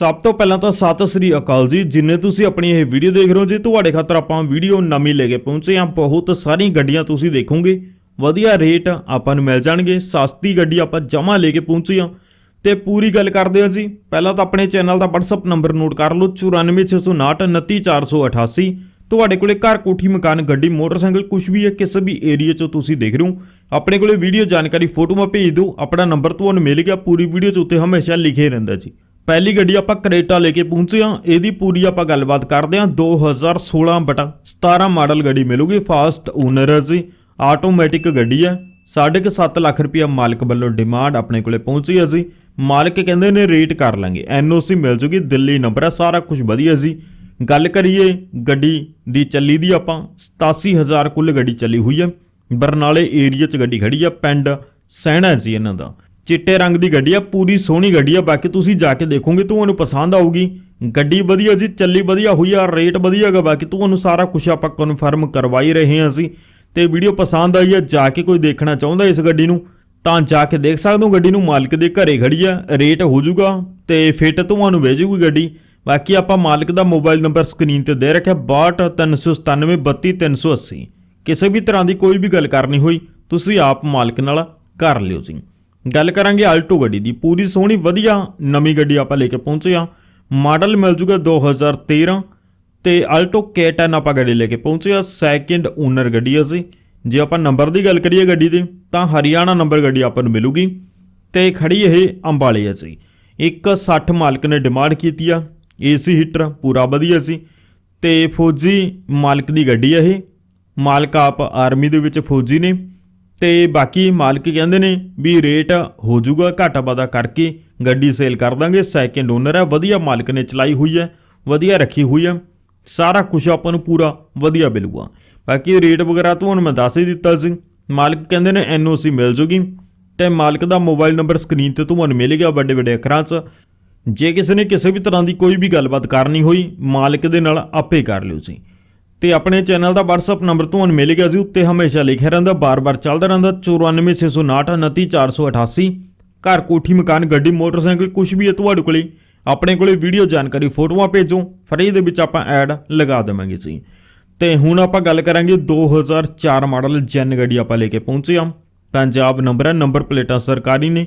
ਸਭ ਤੋਂ ਪਹਿਲਾਂ ਤਾਂ ਸਤਿ ਸ੍ਰੀ ਅਕਾਲ ਜੀ। ਜਿੰਨੇ ਤੁਸੀਂ ਆਪਣੀ ਇਹ ਵੀਡੀਓ ਦੇਖ ਰਹੇ ਹੋ ਜੀ, ਤੁਹਾਡੇ ਖਾਤਰ ਆਪਾਂ ਵੀਡੀਓ ਨਵੀਂ ਲੈ ਕੇ ਪਹੁੰਚੇ ਹਾਂ। ਬਹੁਤ ਸਾਰੀਆਂ ਗੱਡੀਆਂ ਤੁਸੀਂ ਦੇਖੋਗੇ। ਵਧੀਆ ਰੇਟ ਆਪਾਂ ਨੂੰ ਮਿਲ ਜਾਣਗੇ। ਸਸਤੀ ਗੱਡੀ ਆਪਾਂ ਜਮਾ ਲੈ ਕੇ ਪਹੁੰਚੇ ਹਾਂ। ਤੇ ਪੂਰੀ ਗੱਲ ਕਰਦੇ ਹਾਂ ਜੀ। ਪਹਿਲਾਂ ਤਾਂ ਆਪਣੇ ਚੈਨਲ ਦਾ WhatsApp ਨੰਬਰ ਨੋਟ ਕਰ ਲਓ। 9469299488 ਤੁਹਾਡੇ ਕੋਲੇ ਘਰ, ਕੋਠੀ, ਮਕਾਨ, ਗੱਡੀ, ਮੋਟਰਸਾਈਕਲ ਕੁਝ ਵੀ ਹੈ, ਕਿਸੇ ਵੀ ਏਰੀਆ 'ਚੋਂ ਤੁਸੀਂ ਦੇਖ ਰਹੇ ਹੋ। ਆਪਣੇ ਕੋਲੇ ਵੀਡੀਓ ਜਾਣਕਾਰੀ ਫੋਟੋਆਂ ਭੇਜ ਦਿਓ ਆਪਣਾ ਨੰਬਰ ਤੁਹਾਨੂੰ ਮਿਲ ਗਿਆ। ਪੂਰੀ ਵੀਡੀਓ 'ਚ ਉੱਤੇ ਹਮੇਸ਼ਾ ਲਿਖੇ ਰਹਿੰਦਾ ਜੀ। ਪਹਿਲੀ ਗੱਡੀ ਆਪਾਂ ਕਰੇਟਾ ਲੈ ਕੇ ਪਹੁੰਚੇ ਹਾਂ। ਇਹਦੀ ਪੂਰੀ ਆਪਾਂ ਗੱਲਬਾਤ ਕਰਦੇ ਹਾਂ। 2016 ਬਟਾ 17 ਮਾਡਲ ਗੱਡੀ ਮਿਲੂਗੀ, ਫਾਸਟ ਓਨਰ ਹੈ ਜੀ। ਆਟੋਮੈਟਿਕ ਗੱਡੀ ਹੈ। 7.5 ਲੱਖ ਰੁਪਇਆ ਮਾਲਕ ਵੱਲੋਂ ਡਿਮਾਂਡ ਆਪਣੇ ਕੋਲੇ ਪਹੁੰਚੀ ਹੈ ਜੀ। ਮਾਲਕ ਕਹਿੰਦੇ ਨੇ ਰੇਟ ਕਰ ਲਾਂਗੇ। ਐਨਓਸੀ ਮਿਲ ਜੂਗੀ, ਦਿੱਲੀ ਨੰਬਰ ਹੈ, ਸਾਰਾ ਕੁਝ ਵਧੀਆ ਜੀ। ਗੱਲ ਕਰੀਏ ਗੱਡੀ ਦੀ ਚੱਲੀ ਦੀ ਆਪਾਂ 87000 ਕੁੱਲ ਗੱਡੀ ਚੱਲੀ ਹੋਈ ਹੈ। ਬਰਨਾਲੇ ਏਰੀਆ 'ਚ ਗੱਡੀ ਖੜੀ ਆ ਪਿੰਡ ਸਹਿਣਾ ਜੀ ਇਹਨਾਂ ਦਾ। ਚਿੱਟੇ ਰੰਗ ਦੀ ਗੱਡੀ ਆ, ਪੂਰੀ ਸੋਹਣੀ ਗੱਡੀ ਆ, ਬਾਕੀ ਤੁਸੀਂ ਜਾ ਕੇ ਦੇਖੋਗੇ ਤੁਹਾਨੂੰ ਪਸੰਦ ਆਊਗੀ। ਗੱਡੀ ਵਧੀਆ ਜੀ, ਚੱਲੀ ਵਧੀਆ ਹੋਈ ਆ, ਰੇਟ ਵਧੀਆ ਹੈਗਾ, ਬਾਕੀ ਤੁਹਾਨੂੰ ਸਾਰਾ ਕੁਝ ਆਪਾਂ ਕਨਫਰਮ ਕਰਵਾਈ ਰਹੇ ਹਾਂ ਅਸੀਂ। ਤੇ ਵੀਡੀਓ ਪਸੰਦ ਆਈ ਆ, ਜਾ ਕੇ ਕੋਈ ਦੇਖਣਾ ਚਾਹੁੰਦਾ ਇਸ ਗੱਡੀ ਨੂੰ, ਤਾਂ ਜਾ ਕੇ ਦੇਖ ਸਕਦੇ ਹੋ, ਗੱਡੀ ਨੂੰ ਮਾਲਕ ਦੇ ਘਰੇ ਖੜੀ ਆ, ਰੇਟ ਹੋ ਜਾਊਗਾ, ਤੇ ਫਿੱਟ ਤੁਹਾਨੂੰ ਭੇਜੂਗੀ ਗੱਡੀ। ਬਾਕੀ ਆਪਾਂ ਮਾਲਕ ਦਾ ਮੋਬਾਈਲ ਨੰਬਰ ਸਕਰੀਨ ਤੇ ਦੇ ਰੱਖਿਆ 6239732380 ਕਿਸੇ ਵੀ ਤਰ੍ਹਾਂ ਦੀ ਕੋਈ ਵੀ ਗੱਲ ਕਰਨੀ ਹੋਈ, ਤੁਸੀਂ ਆਪ ਮਾਲਕ ਨਾਲ ਕਰ ਲਿਓ ਜੀ। ਗੱਲ ਕਰਾਂਗੇ ਆਲਟੋ ਗੱਡੀ ਦੀ। ਪੂਰੀ ਸੋਹਣੀ, ਵਧੀਆ ਨਵੀਂ ਗੱਡੀ ਆਪਾਂ ਲੈ ਕੇ ਪਹੁੰਚੇ ਆ ਮਾਡਲ ਮਿਲ ਜੂਗਾ 2013 ਤੇ ਆਲਟੋ K10 ਆਪਾਂ ਗੱਡੀ ਲੈ ਕੇ ਪਹੁੰਚੇ ਆ ਸੈਕਿੰਡ ਓਨਰ ਗੱਡੀ ਆ ਸੀ ਜੇ ਆਪਾਂ ਨੰਬਰ ਦੀ ਗੱਲ ਕਰੀਏ ਗੱਡੀ ਦੀ, ਤਾਂ ਹਰਿਆਣਾ ਨੰਬਰ ਗੱਡੀ ਆਪਾਂ ਨੂੰ ਮਿਲੂਗੀ ਤੇ ਖੜੀ ਇਹ ਅੰਬਾਲੇ ਆ ਸੀ 160 ਮਾਲਕ ਨੇ ਡਿਮਾਂਡ ਕੀਤੀ ਆ। ਏਸੀ ਹੀਟਰ ਪੂਰਾ ਵਧੀਆ ਸੀ ਤੇ ਫੌਜੀ ਮਾਲਕ ਦੀ ਗੱਡੀ ਆ ਇਹ। ਮਾਲਕ ਆਪ ਆਰਮੀ ਦੇ ਵਿੱਚ ਫੌਜੀ ਨੇ। ਤੇ ਬਾਕੀ ਮਾਲਕ ਕਹਿੰਦੇ ਨੇ ਵੀ ਰੇਟ ਹੋ ਜਾਊਗਾ ਘਾਟਾ ਵਾਧਾ ਕਰਕੇ ਗੱਡੀ ਸੇਲ ਕਰ ਦਾਂਗੇ। ਸੈਕਿੰਡ ਓਨਰ ਹੈ, ਵਧੀਆ ਮਾਲਕ ਨੇ ਚਲਾਈ ਹੋਈ ਹੈ, ਵਧੀਆ ਰੱਖੀ ਹੋਈ ਹੈ। ਸਾਰਾ ਕੁਝ ਆਪਾਂ ਨੂੰ ਪੂਰਾ ਵਧੀਆ ਮਿਲੂਗਾ। ਬਾਕੀ ਰੇਟ ਵਗੈਰਾ ਤੁਹਾਨੂੰ ਮੈਂ ਦੱਸ ਹੀ ਦਿੱਤਾ ਸੀ। ਮਾਲਕ ਕਹਿੰਦੇ ਨੇ ਐਨਓਸੀ ਮਿਲ ਜੂਗੀ ਤੇ ਮਾਲਕ ਦਾ ਮੋਬਾਈਲ ਨੰਬਰ ਸਕਰੀਨ ਤੇ ਤੁਹਾਨੂੰ ਮਿਲੇਗਾ ਵੱਡੇ ਵੱਡੇ ਅੱਖਰਾਂ 'ਚ। ਜੇ ਕਿਸੇ ਨੇ ਕਿਸੇ ਵੀ ਤਰ੍ਹਾਂ ਦੀ ਕੋਈ ਵੀ ਗੱਲਬਾਤ ਕਰਨੀ ਹੋਈ, ਮਾਲਕ ਦੇ ਨਾਲ ਆਪੇ ਕਰ ਲਿਓ ਜੀ। ਤੇ ਆਪਣੇ ਚੈਨਲ ਦਾ WhatsApp ਨੰਬਰ ਤੁਹਾਨੂੰ ਮਿਲੇਗਾ ਜੀ ਉੱਤੇ ਹਮੇਸ਼ਾ ਲਿਖਿਆ ਰਹਿੰਦਾ, ਬਾਰ-ਬਾਰ ਚੱਲਦਾ ਰਹਿੰਦਾ 9469299488 ਘਰ ਕੋਠੀ, ਮਕਾਨ, ਗੱਡੀ, ਮੋਟਰਸਾਈਕਲ ਕੁਝ ਵੀ ਹੈ ਤੁਹਾਡੇ ਕੋਲੇ, ਆਪਣੇ ਕੋਲੇ ਵੀਡੀਓ ਜਾਣਕਾਰੀ, ਫੋਟੋਆਂ ਭੇਜੋ ਫਰੀ ਦੇ ਵਿੱਚ ਆਪਾਂ ਐਡ ਲਗਾ ਦੇਵਾਂਗੇ ਜੀ। ਤੇ ਹੁਣ ਆਪਾਂ ਗੱਲ ਕਰਾਂਗੇ 2004 ਮਾਡਲ ਜੈਨ ਗੱਡੀ ਆਪਾਂ ਲੈ ਕੇ ਪਹੁੰਚੇ ਹਾਂ। ਪੰਜਾਬ ਨੰਬਰ ਹੈ, ਨੰਬਰ ਪਲੇਟਾਂ ਸਰਕਾਰੀ ਨੇ।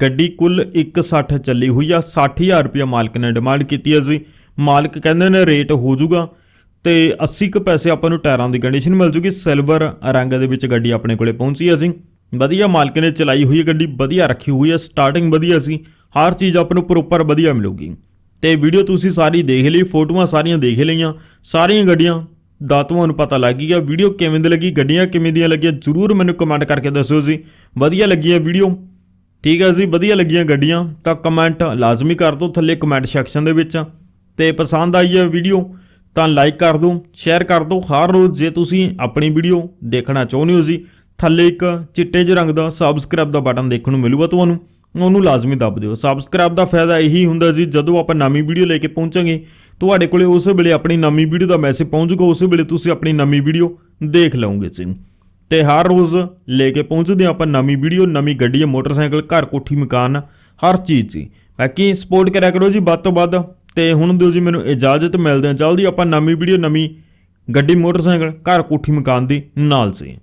ਗੱਡੀ ਕੁੱਲ 160 ਚੱਲੀ ਹੋਈ ਆ 60000 ਰੁਪਇਆ ਮਾਲਕ ਨੇ ਡਿਮਾਂਡ ਕੀਤੀ ਹੈ ਜੀ। ਮਾਲਕ ਕਹਿੰਦੇ ਨੇ ਰੇਟ ਹੋ ਜਾਊਗਾ। ਤੇ 80 ਕੁ ਪੈਸੇ ਆਪਾਂ ਨੂੰ ਟਾਇਰਾਂ ਦੀ ਕੰਡੀਸ਼ਨ ਮਿਲ ਜੂਗੀ। ਸਿਲਵਰ ਰੰਗ ਦੇ ਵਿੱਚ ਗੱਡੀ ਆਪਣੇ ਕੋਲੇ ਪਹੁੰਚੀ ਹੈ ਜੀ। ਵਧੀਆ ਮਾਲਕ ਨੇ ਚਲਾਈ ਹੋਈ ਹੈ ਗੱਡੀ, ਵਧੀਆ ਰੱਖੀ ਹੋਈ ਹੈ ਸਟਾਰਟਿੰਗ ਵਧੀਆ ਸੀ। ਹਰ ਚੀਜ਼ ਆਪਾਂ ਨੂੰ ਪ੍ਰੋਪਰ ਵਧੀਆ ਮਿਲੂਗੀ। ਤੇ ਵੀਡੀਓ ਤੁਸੀਂ ਸਾਰੀ ਦੇਖ ਲਈ, ਫੋਟੋਆਂ ਸਾਰੀਆਂ ਦੇਖ ਲਈਆਂ। ਸਾਰੀਆਂ ਗੱਡੀਆਂ ਦਾ ਤੁਹਾਨੂੰ ਪਤਾ ਲੱਗ ਗਿਆ। ਵੀਡੀਓ ਕਿਵੇਂ ਦੀ ਲੱਗੀ, ਗੱਡੀਆਂ ਕਿਵੇਂ ਦੀਆਂ ਲੱਗੀਆਂ, ਜਰੂਰ ਮੈਨੂੰ ਕਮੈਂਟ ਕਰਕੇ ਦੱਸਿਓ ਜੀ। ਵਧੀਆ ਲੱਗੀਆਂ ਵੀਡੀਓ ਠੀਕ ਹੈ ਜੀ, ਵਧੀਆ ਲੱਗੀਆਂ ਗੱਡੀਆਂ। ਤਾਂ ਕਮੈਂਟ ਲਾਜ਼ਮੀ ਕਰ ਦਿਓ ਥੱਲੇ ਕਮੈਂਟ ਸੈਕਸ਼ਨ ਦੇ ਵਿੱਚ। ਤੇ ਪਸੰਦ ਆਈ ਹੈ ਵੀਡੀਓ ਤਾਂ ਲਾਈਕ ਕਰ ਦਿਓ ਸ਼ੇਅਰ ਕਰ ਦਿਓ ਹਰ ਰੋਜ਼ ਜੇ ਤੁਸੀਂ ਆਪਣੀ ਵੀਡੀਓ ਦੇਖਣਾ ਚਾਹੁੰਦੇ ਹੋ ਜੀ, ਥੱਲੇ ਇੱਕ ਚਿੱਟੇ ਜਿਹੇ ਰੰਗ ਦਾ ਸਬਸਕ੍ਰਾਈਬ ਦਾ ਬਟਨ ਦੇਖਣ ਨੂੰ ਮਿਲੂਗਾ ਤੁਹਾਨੂੰ, ਉਹਨੂੰ ਲਾਜ਼ਮੀ ਦੱਬ ਦਿਓ। ਸਬਸਕ੍ਰਾਈਬ ਦਾ ਫਾਇਦਾ ਇਹੀ ਹੁੰਦਾ ਜੀ, ਜਦੋਂ ਆਪਾਂ ਨਵੀਂ ਵੀਡੀਓ ਲੈ ਕੇ ਪਹੁੰਚਾਂਗੇ, ਤੁਹਾਡੇ ਕੋਲੇ ਉਸੇ ਵੇਲੇ ਆਪਣੀ ਨਵੀਂ ਵੀਡੀਓ ਦਾ ਮੈਸੇਜ ਪਹੁੰਚੂਗਾ, ਉਸੇ ਵੇਲੇ ਤੁਸੀਂ ਆਪਣੀ ਨਵੀਂ ਵੀਡੀਓ ਦੇਖ ਲਓਗੇ ਜੀ। ਤੇ ਹਰ ਰੋਜ਼ ਲੈ ਕੇ ਪਹੁੰਚਦੇ ਹਾਂ ਆਪਾਂ ਨਵੀਂ ਵੀਡੀਓ ਨਵੀਂ ਗੱਡੀ, ਮੋਟਰਸਾਈਕਲ, ਘਰ ਕੋਠੀ, ਮਕਾਨ, ਹਰ ਚੀਜ਼ ਜੀ। ਬਾਕੀ ਸਪੋਰਟ ਕਰਿਆ ਕਰੋ ਜੀ, ਵੱਧ ਤੋਂ ਵੱਧ ਤੇ ਹੁਣ ਦਿਓ ਜੀ ਮੈਨੂੰ ਇਜਾਜ਼ਤ, ਮਿਲਦੇ ਹਾਂ। ਜਲਦੀ ਆਪਾਂ ਨਵੀਂ ਵੀਡੀਓ ਨਵੀਂ ਗੱਡੀ, ਮੋਟਰਸਾਈਕਲ, ਘਰ ਕੋਠੀ ਮਕਾਨ ਦੀ ਨਾਲ ਸੀ।